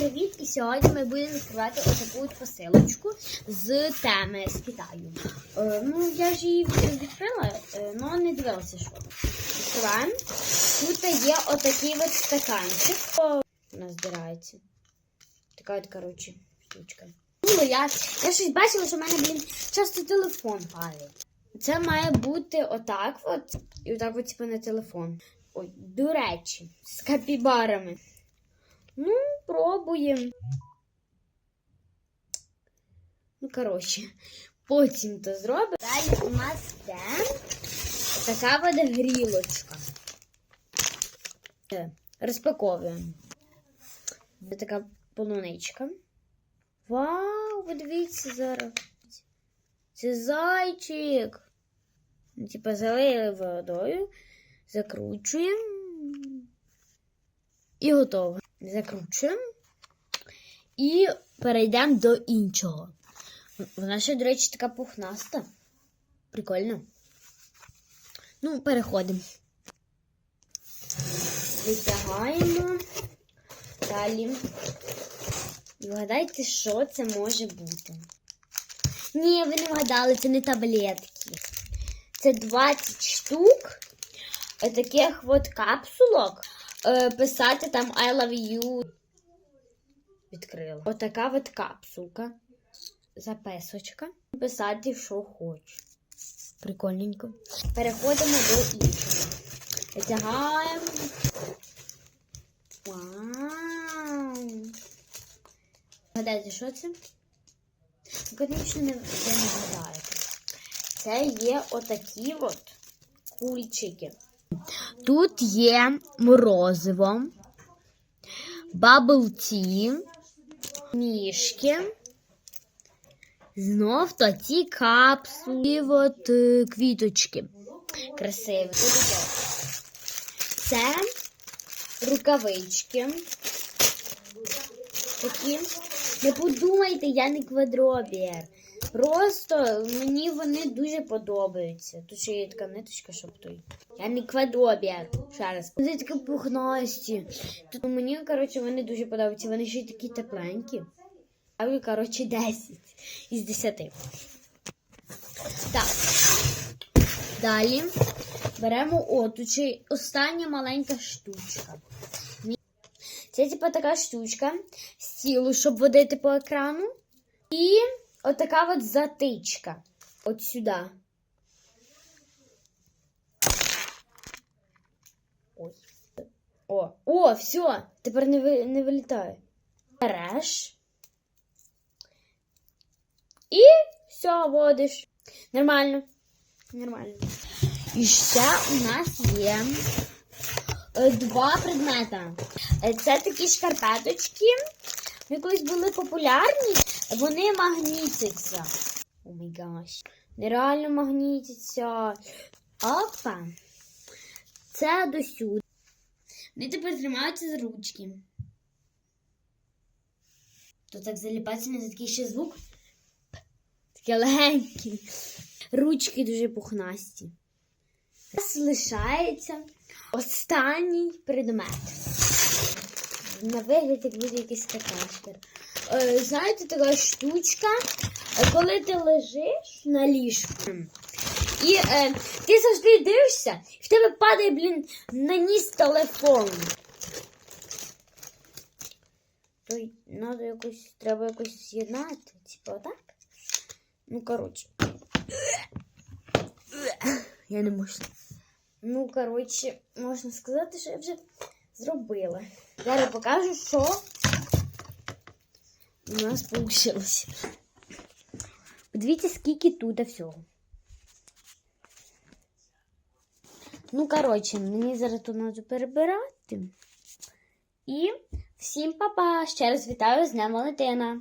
привіт! І сьогодні ми будемо відкривати отаку от посилочку з теми з Китаю. Е, ну, я ж її від- відкрила, але не дивилася, що. Відкриваємо. Тут є отакий от стаканчик. У нас збирається. Така от, коротше, штучка. Ну, я, я щось бачила, що в мене, блін, часто телефон падає. Це має бути отак от, і отак от, типу, на телефон. Ой, до речі, з капібарами. Ну, пробуємо. Ну, коротше, потім то зробимо. Далі у нас йде така буде грілочка. Е, Розпаковуємо. Це така полуничка. Вау, подивіться зараз. Це зайчик. Ну, Типа залили водою, закручуємо і готово. Закручуємо і перейдемо до іншого. Вона ще, до речі, така пухнаста. Прикольно. Ну, переходимо. Витягаємо. Далі. І вгадайте, що це може бути. Ні, ви не вгадали, це не таблетки. Це 20 штук таких от капсулок. Е, писати там I love you. Відкрила. Отака от капсулка. Записочка. Писати, що хочу. Прикольненько. Переходимо до іншого. Витягаємо. Вау! Гадайте, що це? Звісно, не, не гадаєте. Це є отакі от кульчики. Тут є морозиво, бабл ті, мішки, знов то ті капсули, от е, квіточки. Красиві. Це рукавички. Такі. Не подумайте, я не квадробір. Просто мені вони дуже подобаються. Тут ще є така ниточка, щоб той. Я не квадробір. Ще раз. Вони такі пухнасті. Тут мені, коротше, вони дуже подобаються. Вони ще такі тепленькі. А коротше, 10 із 10. Так. Далі беремо о, тут ще й остання маленька штучка. Це типа така штучка, стілу, щоб водити по екрану. І отака от затичка. От сюди. Ой. О, о, все, тепер не, ви, не вилітає. Береш. І все, водиш. Нормально. Нормально. І ще у нас є е, два предмета. Е, Це такі шкарпеточки. Вони колись були популярні, вони магнітяться. О май гаш. Нереально магнітяться. Опа. Це досюди. Вони тепер тримаються з ручки. То так заліпається на такий ще звук. Такий легенький. Ручки дуже пухнасті. Зараз лишається останній предмет. На вигляд як буде якийсь какашкер. Е, знаєте, така штучка, е, коли ти лежиш на ліжку, і е, ти завжди дивишся, і в тебе падає, блін, на ніс телефон. То надо якось, треба якось з'єднати. Типа отак. Ну, коротше. Я не можу. Ну, коротше, можна сказати, що я вже зробила. Зараз покажу, що у нас получилось. Подивіться, скільки тут всього. Ну, коротше, мені зараз тут треба перебирати. І всім па-па! Ще раз вітаю з Днем Валентина!